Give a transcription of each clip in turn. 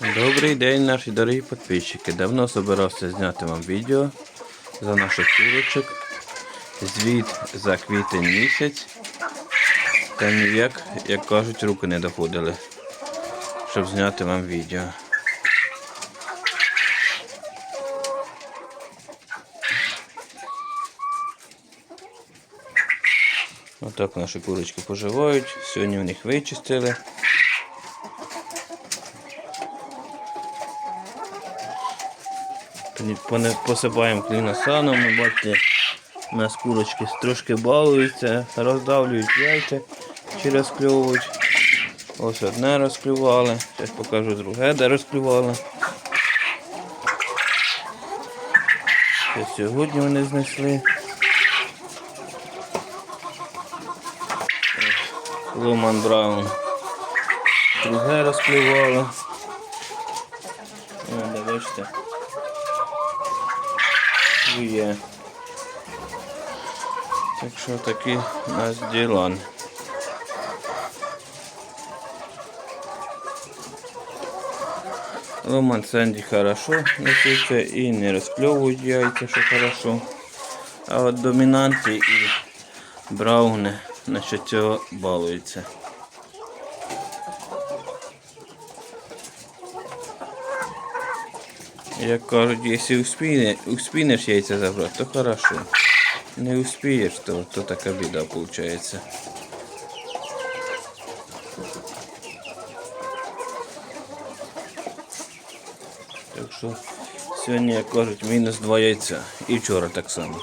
Добрий день, наші дорогі підписчики. Давно собирався зняти вам відео за наших курочок. Звіт за квітень місяць. Та ніяк, як кажуть, руки не доходили, щоб зняти вам відео. Отак наші курочки поживають. Сьогодні в них вичистили. Посипаємо кліносаном, бачите, у нас курочки трошки балуються, роздавлюють яйця чи розкльовують. Ось одне розклювали, зараз покажу друге, де розклювали. Це сьогодні вони знайшли. Луман Браун. Друге розклювали. Бачите. Є. Так що такі у нас діла. Ломан Санді хорошо несуться і не розкльовують яйця, що хорошо. А от домінанти і брауни насчет цього балуються. Як кажуть, якщо успіне, успінеш яйця забрати, то хорошо. Не успієш, то, то така біда виходить. Так що сьогодні, як кажуть, мінус два яйця. І вчора так само.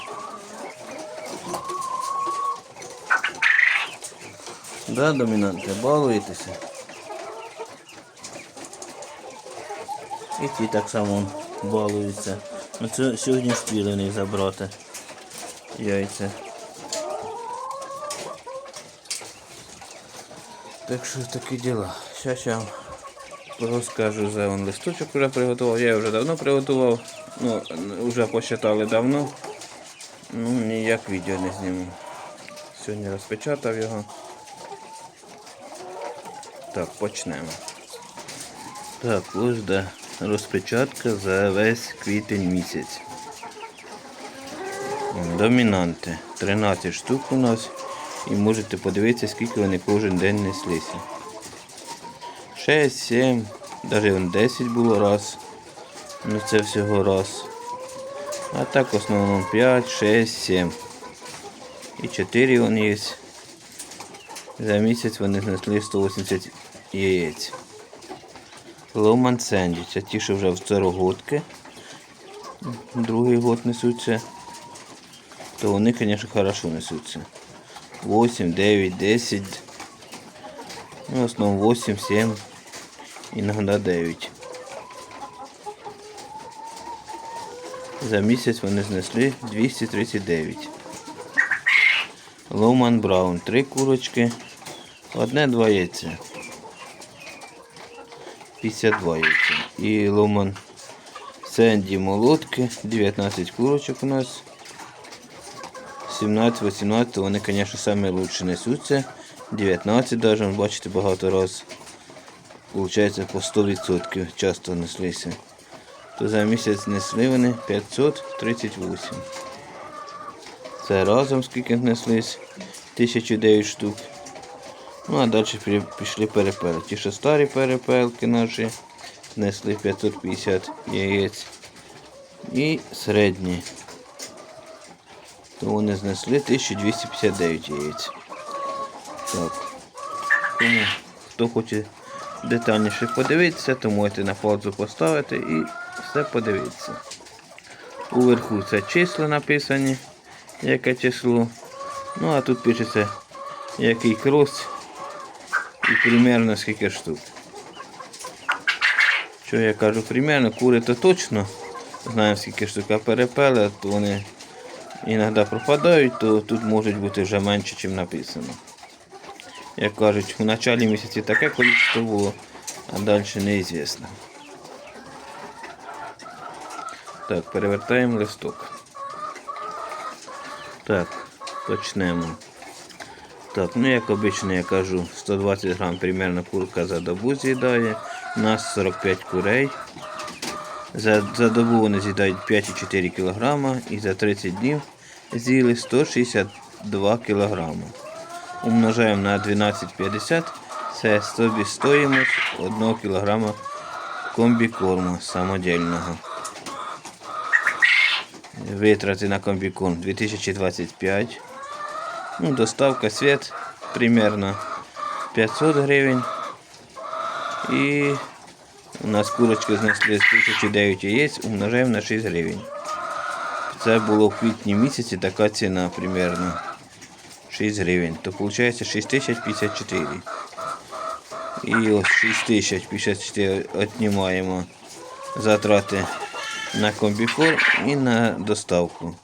Да, домінанти, балуєтеся. І ті так само Балуються. Ну це сьогодні спіли в них забрати яйця. Так що такі діла. Зараз я вам розкажу за он листочок вже приготував. Я вже давно приготував. Ну, вже посчитали давно. Ну, ніяк відео не зніму. Сьогодні розпечатав його. Так, почнемо. Так, ось де розпечатка за весь квітень місяць. Домінанти. 13 штук у нас. І можете подивитися, скільки вони кожен день неслися. 6, 7, навіть 10 було раз. Ну це всього раз. А так в основному 5, 6, 7. І 4 вони є. За місяць вони знесли 180 яєць. Ломан Сенді. Це ті, що вже в царогодки. Другий год несуться. То вони, звісно, хорошо несуться. 8, 9, 10. Ну, в основному 8, 7, іноді 9. За місяць вони знесли 239. Ломан Браун. Три курочки. Одне-два яйця. 52 яйця. І Ломан Сенді молотки. 19 курочок у нас. 17-18, вони, звісно, самі несуться. 19 навіть, бачите, багато раз. Получається по 100% часто неслися. То за місяць несли вони 538. Це разом скільки неслись. 1009 штук. Ну а далі пішли перепели. Ті, що старі перепелки наші, несли 550 яєць. І середні. То вони знесли 1259 яєць. Так. Хто хоче детальніше подивитися, то можете на паузу поставити і все подивитися. Уверху це числа написані, яке число. Ну а тут пишеться який крос і примерно скільки штук. Що я кажу примерно, кури то точно знаємо скільки штук, а перепели, то вони іноді пропадають, то тут можуть бути вже менше, ніж написано. Як кажуть, у началі місяці таке кількість було, а далі неізвісно. Так, перевертаємо листок. Так, почнемо. Так, ну як обично я кажу, 120 грам примерно курка за добу з'їдає. У нас 45 курей. За, за добу вони з'їдають 5,4 кг і за 30 днів з'їли 162 кг. Умножаємо на 12,50. Це стоїмость 1 кг комбікорму самодільного. Витрати на комбікорм 2025. Ну, доставка світ примерно 500 гривень. І у нас курочки знесли з 1009 яєць, умножаємо на 6 гривень. Це було в квітні місяці така ціна примерно 6 гривень. То виходить 6054. І ось 6054 віднімаємо затрати на комбікорм і на доставку.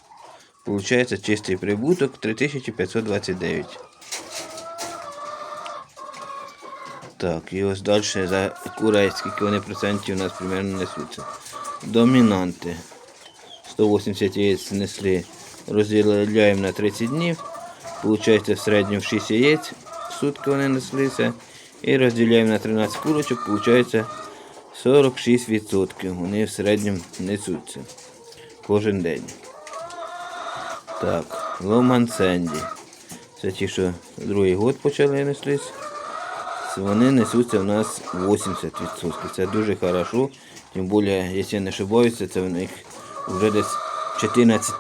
Получається чистий прибуток 3529. Так, і ось далі за курей, скільки вони процентів у нас примерно несуться. Домінанти. 180 яєць несли, розділяємо на 30 днів. Получається в середньому 6 яєць в сутки вони неслися. І розділяємо на 13 курочок, получається 46%. Вони в середньому несуться кожен день. Так, Ломан Сенді. Це ті, що другий год почали неслись. Вони несуться у нас 80%. Це дуже хорошо. Тим більше, якщо не ошибаюся, це в них вже десь 14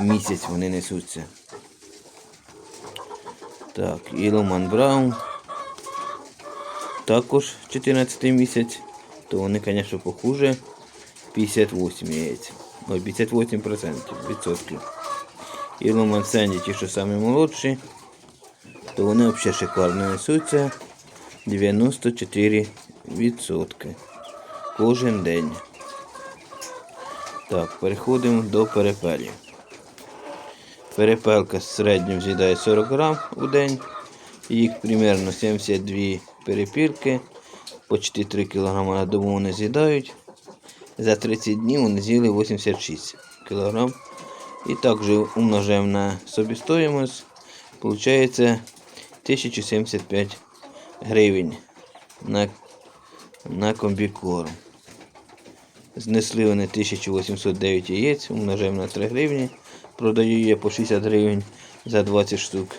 місяць вони несуться. Так, і Ломан Браун. Також 14 місяць, то вони, звісно, похуже. 58 яєць. Ой, 58% відсотків. І Ломан Сенді, ті, що самі молодші, то вони взагалі шикарно несуться. 94% кожен день. Так, переходимо до перепелів. Перепелка з середньо з'їдає 40 грам у день. Їх примерно 72 перепілки. Почти 3 кг на добу вони з'їдають. За 30 днів вони з'їли 86 кг. І також умножаємо на собівстоїмость. Получається 1075 гривень на, на комбікорм. Знесли вони 1809 яєць, умножаємо на 3 гривні. Продаю я по 60 гривень за 20 штук.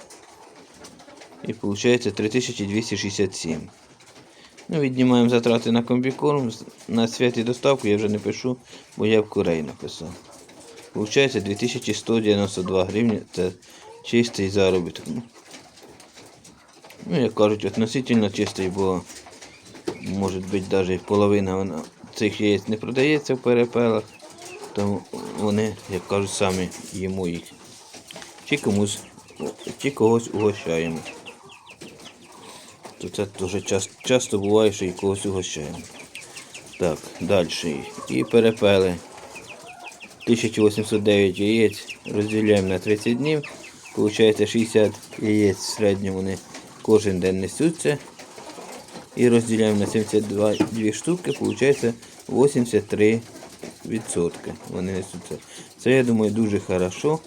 І виходить 3267. Ну, віднімаємо затрати на комбікорм. На свят і доставку я вже не пишу, бо я в курей написав. Получається 2192 гривні. Це чистий заробіток. Ну, Ну, як кажуть, относительно чистий, бо може бути навіть половина вона, цих яєць не продається в перепелах, то вони, як кажуть, самі їмо їх. Чи комусь, чи когось угощаємо. То це дуже часто, часто буває, що і когось угощаємо. Так, далі. І перепели. 1809 яєць розділяємо на 30 днів. Получається 60 яєць в середньому вони кожен день несуться. І розділяємо на 72 дві штуки, виходить 83 відсотки. Вони несуться. Це, я думаю, дуже хорошо.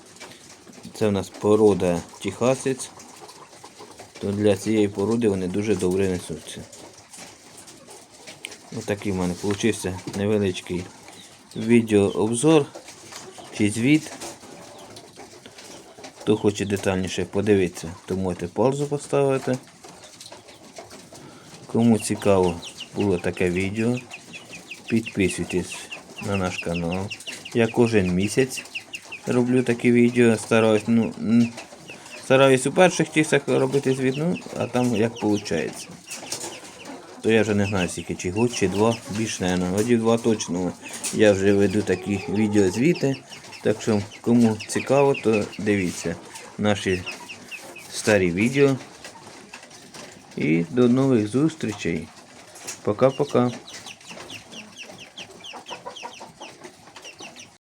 Це у нас порода Техасець. То для цієї породи вони дуже добре несуться. Отакий в мене вийшов невеличкий відеообзор чи звіт. Хто хоче детальніше подивитися, то можете паузу поставити. Кому цікаво було таке відео, підписуйтесь на наш канал. Я кожен місяць роблю такі відео, стараюсь, ну, стараюсь у перших часах робити звіт, ну, а там як виходить. То я вже не знаю, скільки чи год, чи два, більш не Годів два точно. Я вже веду такі відеозвіти. Так що кому цікаво, то дивіться наші старі відео. І до нових зустрічей. Пока-пока.